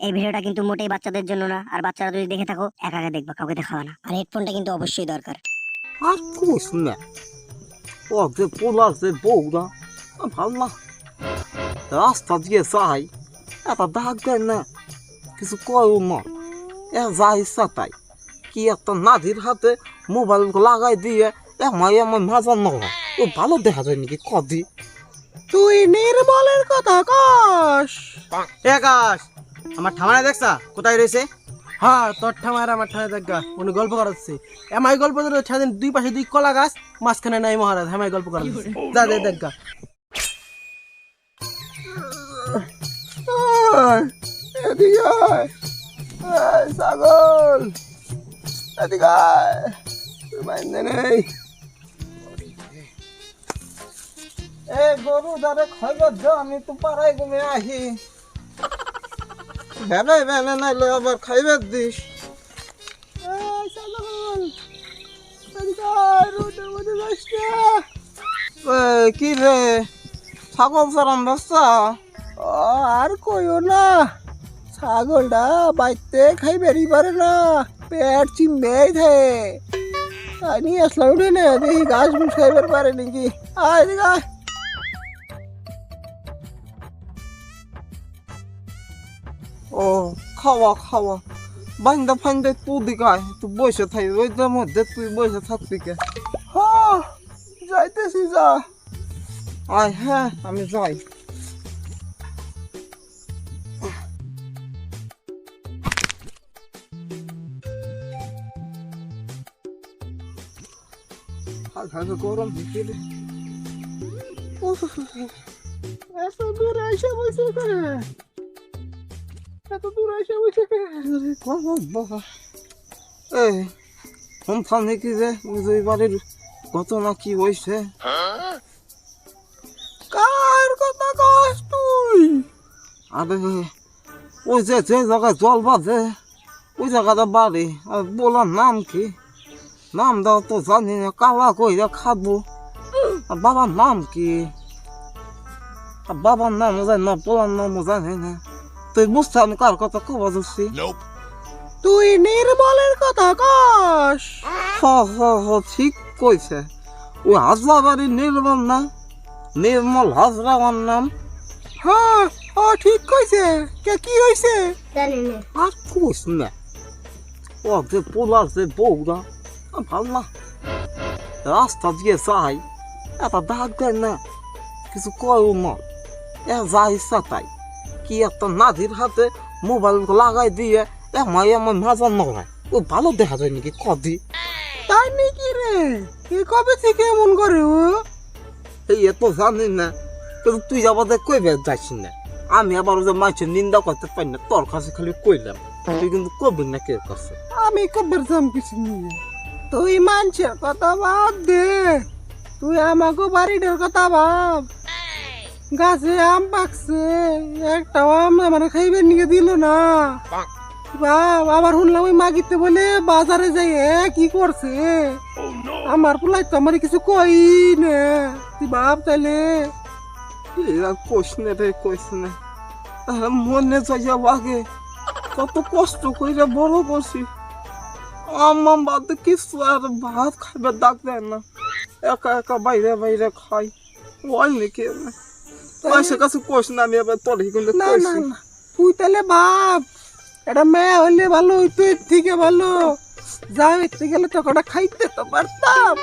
এই ভিডিওটা কিন্তু মোটেই বাচ্চাদের জন্য না। আর বাচ্চারা যদি দেখে থাকো একা একা দেখবা কাউকে দেখাবা না। আর হেডফোনটা কিন্তু অবশ্যই দরকার। আর কোস না। ও যে পোলার যে বউরা ভালো না। রাস্তা দিয়ে যাই এটা ডাক দেয় না। কিছু কয়ও না। এ যা ইচ্ছা তাই। কি একটা নাধির হাতে মোবাইল লাগাই দিয়ে এমাই আমার মাজার নয় ও ভালো দেখা যায় নাকি? কদি তুই নির্মলের কথা কস। একাশ। আমার ঠামারা দেখছা? কোথায় রয়েছে? হ্যাঁ তোর ঠামার আমার ঠামার দেখা উনি গল্প করাচ্ছে। এমাই গল্প ধরে ছাদিন দুই পাশে দুই কলা গাছ মাঝখানে নাই মহারাজ হেমাই গল্প করাচ্ছে। যা দে দেখা ছাগল। নেই। এ গরু যারে খাইবার দে আমি তো পাড়ায় ঘুমে আহি ভেবে ভেবে নাইলে আবার খাইবার দিস। কি রে? ছাগল চরান বাচ্চা আর কইও না। ছাগলটা বাইতে খাই বেরি পারে না পেট চিম্বেই থাকে। নিয়ে আসলাম উঠে নে দেখি ঘাস ঘুষ খাইবার পারে নাকি। আয় এদিকে ও, খাওয়া খাওয়া। বান্দা ফান্দা তুই দিকায় তুই বসে থাকি। ওইটার মধ্যে তুই বসে থাকবি কে? হ্যাঁ যাইতেছি যা। আয় হ্যাঁ আমি যাই। এত দূরে এসে বসে কে? এত দূরে এসে বসে এই ফোন ফান কি যে? ওই বাড়ির ঘটনা কি হয়েছে কার কথা কস তুই? আরে, ওই যে যে জায়গায় জল বাঁধে, ওই জায়গাটা বাড়ি। আর বলার নাম কি? নাম দাও তো জানি না, কালা কইরা খাব। আর বাবার নাম কি? আর বাবার নাম জানি না, বলার নাম জানি না। তুই বুঝতে আমি কার কথা কব যাচ্ছি? তুই নির্মলের কথা কস। হ হ হ ঠিক কইছে। ও হাজরা বাড়ির নির্মল না? নির্মল হাজরা আমার নাম? হ্যাঁ ও ঠিক কইছে। কে কি হইছে? আর কইস না। ও যে পোলার যে বউরা ভালো না। রাস্তা দিয়ে যাই। এটা ডাক দেয় না। কিছু কয়ও না। এ যা ইচ্ছা তাই। কি একটা নাধির হাতে মোবাইল লাগাই দিয়ে এমাই আমার মাজার নয় ও ভালো দেখা যায় নাকি? কদি। তাই নাকি রে? এ কবে থেকে এমন করে ও? এই এত জানি না। কিন্তু তুই আবার কইবে যাইস না। আমি আবার যে মাছের নিন্দা করতে পারি না। তোর কাছে খালি কইলাম। তুই কিন্তু কবি না কে কাছে। আমি কবার যাম কিছু নিয়ে তুই মানুষের কথা বাদ দে। তুই আমাকে বাড়িটার কথা ভাব। গাছে আম পাকছে একটা আম আমার খাইবে নিয়ে দিল না। বাপ আবার শুনলাম ওই মাগিতে বলে বাজারে যাই কি করছে? আমার পোলাই তো আমার কিছু কই না। তুই বাপ তাইলে। কইস না রে কইস না। মনে যাইয়া লাগে কত কষ্ট কইরা বড় করছি। আমার বাদে কিছু আর ভাত খাইবে ডাক দেয় না। একা একা বাইরে বাইরে খাই ওই নাকি পয়সা কাছে কইস না আমি এবার তোর কিন্তু না না না। তুই তাহলে বাপ এটা মেয়ে হইলে ভালো হইতো এর থেকে ভালো। যা এতে গেলে তো কটা খাইতে তো পারতাম।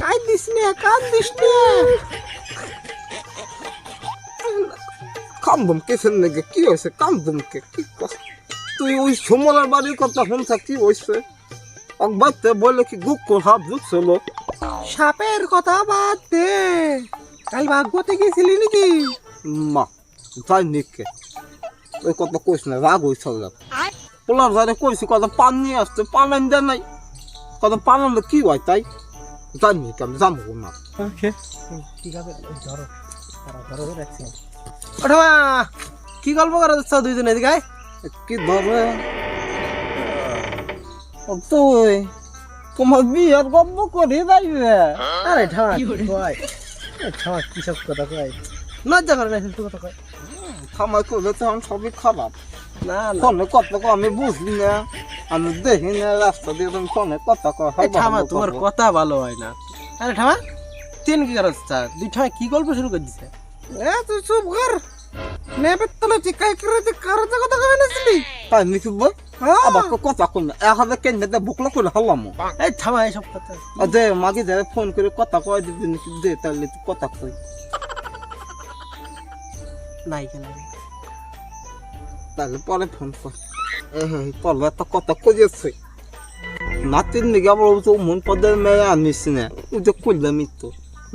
কাই দিস নে কান দিস নে কেসের নাকি কি হয়েছে? কান্দম কে কি তুই ওই সমলার বাড়ির কথা শুনছা কি হয়েছে একবারতে বলে কি গুক হাত ঢুকছিল সাপের কথা বাদ দে। কাল ভাগবতে গেছিলি নাকি? মা যাই নিকে ওই কথা কইস না রাগ হয়েছে পোলার যারে কইছি কথা পান নিয়ে আসতে পান আনি দেয় নাই। কথা পান কি হয় তাই? জানি নিকে আমি জানব না ঠিক আছে ধরো। ধরো ধরো রাখছি ওঠা কি গল্প করা যাচ্ছে দুইজন এদিকে ধরে? তুই তোমার বিয়ের গল্প করে যাইবে। আরে ঠামা কি কয়? কি সব কথা কয়? লজ্জা করে না কথা কয়? খামাই করলে তখন সবই খারাপ। না না। ফোনে কথা কো আমি বুঝলি না আমি দেখি না রাস্তা দিয়ে তুমি ফোনে কথা কো ঠামা তোমার কথা ভালো হয় না। আরে ঠামা তিন কি করছ দুই ঠামা কি গল্প শুরু করে দিছে? এ তুই চুপ কর। নেবে তলে চিকাই করে তুই কারও তো কথা কবে নাছিলি তাই নাকি বল? আবার কো কথা কই না। এখন কেন দে বুকলা করে হলাম? এই ঠামা এইসব কথা। আর দে মাগে যাবে ফোন করে কথা কয় দিবি নাকি? দে তাহলে তুই কথা কই। নাই কেন তাহলে পরে ফোন কর। এই পরে তো কথা কইছে নাতির নিগে আবার তো মন পদের মেয়ে আনিস না যে তো।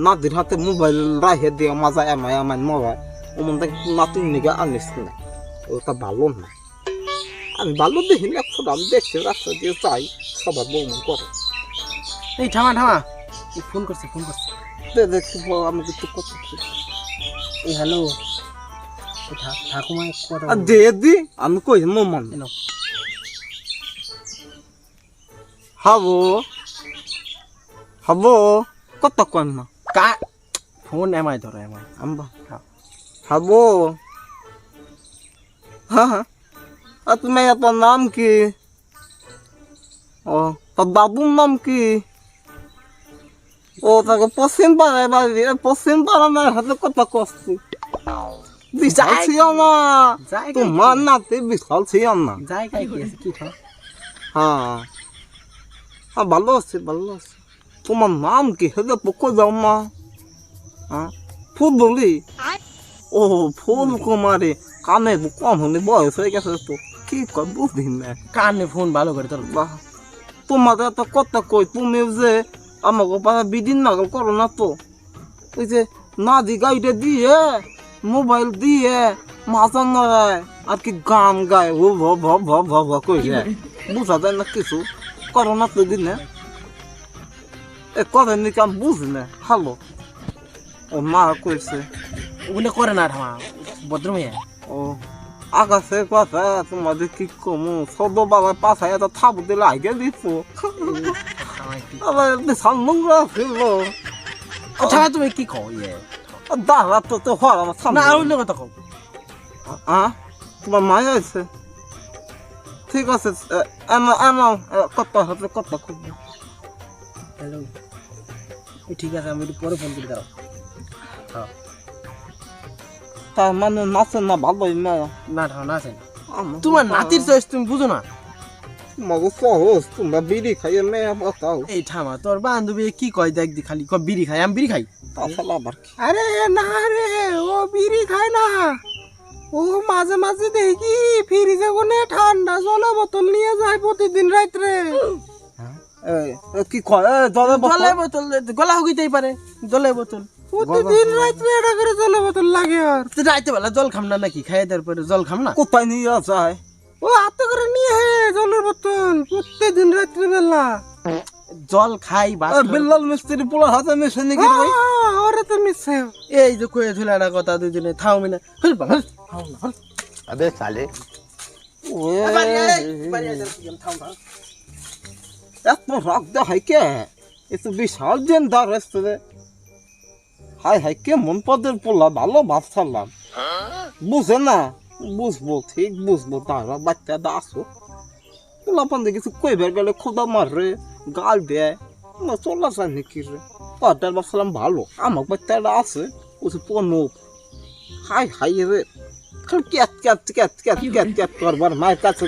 নাতির হাতে মোবাইল রাহে দিয়ে মাজা এমাই আমার মোবাইল ও মন থেকে নাতির নিগে আনিস না। ওটা ভালো না। আমি ভালো দেখি না এখন আমি দেখছি রাস্তা দিয়ে যাই সবার বউ মন করে। এই ঠামা এই ফোন করছে ফোন করছে। দে দেখি বউ আমি কিন্তু কথা কই। এই হ্যালো। ঠাকুমা কথা আর দে দি আমি কই মো মন এনো। হাবো। হাবো। কত কন না? কা ফোন এমাই ধরো এমাই। আম্বা। হ্যাঁ। হাবো হ্যাঁ হ্যাঁ। আর তুমি তোর নাম কি? ও তোর বাবুর নাম কি? ও তাকে পশ্চিম পাড়ায় বাড়ি পশ্চিম পাড়া মেয়ের হাতে কত কষ্ট বিশাল ছিল না। তোমার নাতে বিশাল ছিল না। হ্যাঁ। হ্যাঁ ভালো আছে ভালো আছে। তোমার নাম কি? হেদে পকো যাও মা। হ্যাঁ ফুল বলি ও ফুল কুমারী কানে কম হলে বয়স হয়ে গেছে তো কি কর বুঝলি না? কানে ফোন ভালো করে তোর বাহ তোমার এত কথা কই তুমি যে আমাকে পাশে বিদিন নাগল করো না তো। ওই যে নাদি গাইডে দিয়ে মোবাইল দিয়ে মাথা নড়ায় আর কি গান গায় ও ভ ভ ভ ভ ভ কই বুঝা যায় না কিছু করো না তো দিনে। এ করে নাকি আমি বুঝি না ভালো ও মা কইছে ওগুলো করে না ঠামা ভদ্রমেয়ে ও আকাশে কথা তোমাদের কি কমু সদ বাবা পাশায় এত থাপ দিলে আগে দিত। আবার বিশাল নোংরা ছিল। ঠামা তুমি কি কও? ইয়ে। দাঁড়া তো তো হওয়ার আমার সামনে। আর অন্য কথা কও। আ তোমার মায় আছে ঠিক আছে এমন কত হাতে কত খুঁজবে। হ্যালো। ঠিক আছে আমি একটু পরে ফোন করে দাও তার মানে নাচে না মেয়ে না। ঠামা না আছে আমার তোমার নাতির চয়েস তুমি বুঝো না? মগো সহজ তোমরা বিড়ি খাইয়ে মেয়ে বাতাও এই ঠামা তোর বান্ধবী কি কয় দেখ দি খালি কয় বিড়ি খাই আমি বিড়ি খাই? তাছাড়া আবার আরে না রে ও বিড়ি খায় না। ও মাঝে মাঝে দেখি ফ্রিজে কোনে ঠান্ডা জলে বোতল নিয়ে যায় প্রতিদিন রাত্রে এই, কি কয়? জলে জলে বোতল? বোতল গলা হুকিতেই পারে জলে বোতল। প্রতিদিন রাত্রে জল বোতল নাকি? খাই দেওয়ার জল খাম কোথায় নিয়ে যায়? ও হাতে করে নিয়ে হে জলের বোতল প্রত্যেকদিন রাত্রে বেলা। জল খাই বা মিস্ত্রি পোলা হাতে মিশে নাকি হ্যাঁ, বিশাল জেন্দার রাস্তা হাই হাই কে মন পদের পোলা, ভালো ভাবছিলাম বুঝে না, বুঝব, ঠিক বুঝব তারা বাচ্চা, দা, আসো। পোলা পান্দে কিছু কইবার গেলে খোদা মারে গাল দেয়। চলা যায় নাকি রে? পাটার ভাবছিলাম ভালো, আমার বাচ্চাটা আছে ওসে পনব হাই হাই রে, খালি করবার, মায়ের কাছে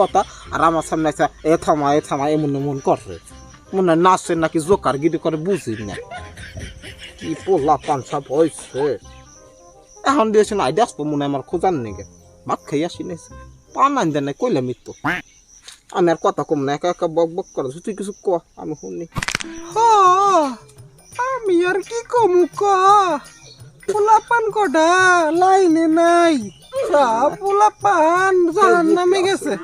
কথা, আর আমার সামনে এ এ এমন এমন করে মনে নাচে নাকি জোকার গিরি করে বুঝি না কি পোলা পানসা হয়েছে এখন দিয়েছে না আইডিয়া আসব মনে আমার খোঁজার নেগে ভাত খাই আসি নাইছে পান আন দেন কইলে মৃত্যু আমি আর কথা কম না একা একা বক বক করে তুই কিছু ক আমি শুনি আমি আর কি কমু ক পোলাপান কটা লাইনে নাই পোলাপান জাহান নামে গেছে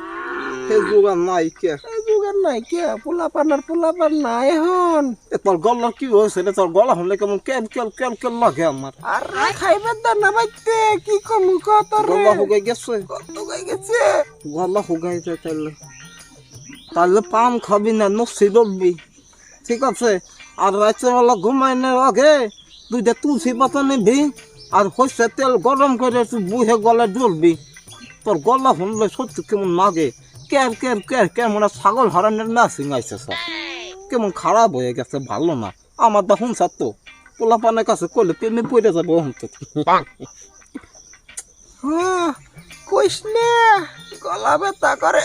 সে যোগান নাই কে? যুগের নাই কে? পোলাপান আর পোলাপান নাই এখন। এ তোর গলার কি হয়েছে রে? তোর গলা হলে কেমন কেল কেল কেল কেল লাগে আমার। আর খাইবার দান না বাইতে কি কমু ক তোর গলা হুগাই গেছে। কত গাই গেছে। গলা হুগাই যায় তাহলে তাহলে পান খাবি না নসি ডলবি ঠিক আছে? আর রাত্রেবেলা ঘুমাইনের আগে দুইটা তুলসী পাতা নিবি আর হচ্ছে তেল গরম করে একটু বুহে গলা ডলবি তোর গলা শুনলে সত্যি কেমন লাগে। কের কেম কে কের মনে ছাগল হারানোর না সিং সিঙাইছে সব। কেমন খারাপ হয়ে গেছে ভালো না। আমার দা হুনসার তো। পোলা পানের কাছে করলে প্রেমে পড়ে যাবে অন্ত হ্যাঁ, কইস না গলা ব্যথা করে।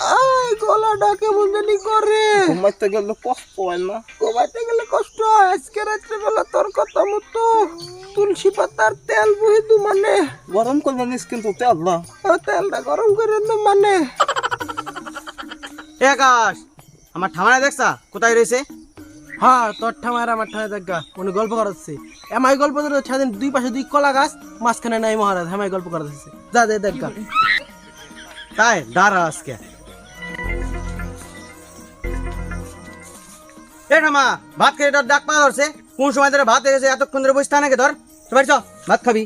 ব্যথায় গলাটা কেমন জানি করে। ঘুমাইতে গেলে কষ্ট হয় না? ঘুমাইতে গেলে কষ্ট হয়। আজকে রাত্রেবেলা তোর কথা মতো তুলসী পাতার তেল বহি দু মানে। গরম করবে নিস কিন্তু তেল না। তেলটা গরম করে দু মানে। এ আকাশ আমার ঠামারা দেখছা? কোথায় রয়েছে? হ্যাঁ তোর ঠামার আমার ঠামার দেখা উনি গল্প করাচ্ছে। এমাই গল্প ধরে ছাদিন দুই পাশে দুই কলা গাছ মাঝখানে নাই মহারাজ। হেমাই গল্প করাচ্ছে যা দে দেখা তাই দাঁড়া আজকে। এ ঠামা ভাত খেয়ে তোর ডাক পাওয়া ধরছে। কোন সময় ধরে ভাত এসেছে এতক্ষণ ধরে বসে নাকি ধর সবাই চ ভাত খাবি।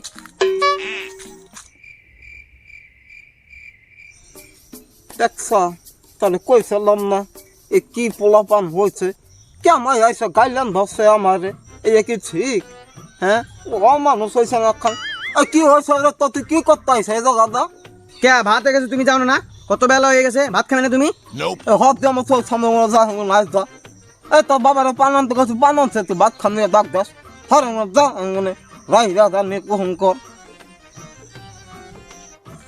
দেখছ তাহলে কই ফেললাম না এ কি পোলাপান হয়েছে? কেমন আইসা গাইলেন ধরছে আমারে? এই কি ঠিক? হ্যাঁ? ও মানুষ হয়েছে না খান আর কি হয়েছে রে তো তুই কি করতে আইসা এই জায়গাটা? কে ভাত গেছে তুমি জানো না? কত বেলা হয়ে গেছে? ভাত খাবে না তুমি? হব আমার সামনে যা নাই যা। এই তোর বাবার পানান তো কাছে পানান সে তুই ভাত খান ডাক দাস হরে যা মানে রাই রাজা নিয়ে কখন কর।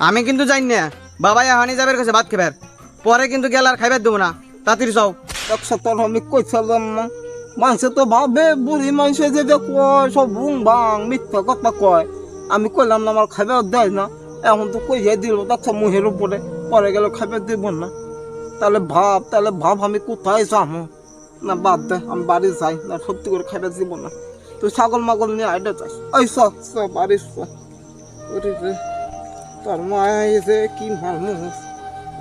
আমি কিন্তু জানি না। বাবাই হানি যাবে কাছে ভাত খাবার পরে কিন্তু গেল আর খাইবার দেবো না। তাড়াতাড়ি চাও একশো তোর আমি কইছিলাম না। মানুষে তো ভাবে বুড়ি মানুষে যে কয় সব বুং বাং মিথ্যা কথা কয়। আমি কইলাম না আমার খাবার দেয় না। এখন তো কইয়ে দিল দেখছ মুহের উপরে। পরে গেলে খাবার দিব না। তাহলে ভাব তাহলে ভাব আমি কোথায় যাব? না, বাদ দে, আমি বাড়ি যাই, না সত্যি করে খাবার দিব না। তুই ছাগল মাগল নিয়ে আইডা যাস। ওই সব বাড়ি ওরে তোর মায় যে কি মানুষ।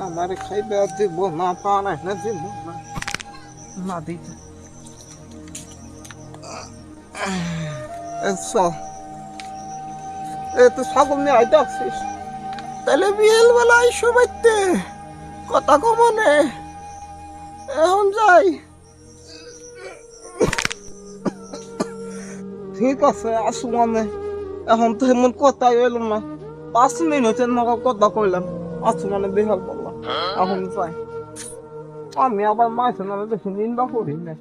আমার খাইবার দিব না পানাই না দিব না। দিতে এ তো ছাগল নিয়ে কথা কমনে। এখন যাই। ঠিক আছে আসু মানে? এখন তো এমন কথা এলো না। পাঁচ মিনিটের মতো কথা কইলাম। আসু মানে বেহাল বললাম এখন যাই। আমি আবার মাছ না বেশি নিন্দা করি না।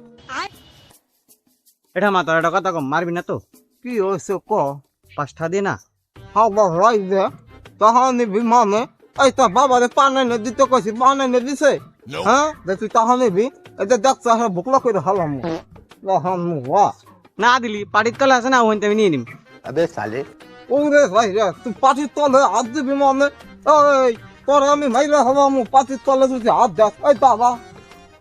এটা মা তোর একটা কথা কম মারবি না তো? কি হয়েছে ক? পাঁচটা দিয়ে না। হাওয়া রাই দে। তাহা নিবি মানে? এই তো বাবারে পানে নে দিতে কইছি পানে নে দিছে? হ্যাঁ দে তুই তাহা নিবি এটা দেখছ হ্যাঁ ভুকলা করে হালাম। হাম। ওয়া না দিলি পাটির তলে আছে না ওইতে আমি নিয়ে নিম। আবে সালে। ও রে ভাই রে তুই পাটির তলে হাত দিবি মানে ওই তোর আমি হব আমি পাটির তলে যদি হাত দেখ এই দাদা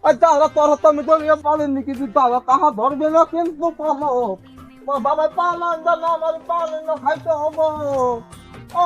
এই দাদা তোর হাত আমি তো নিয়ে পালেন নি কিছু দাদা তাহা ধরবে না কিন্তু পালো। বাবা পালান না আমার পালেন খাইতে ও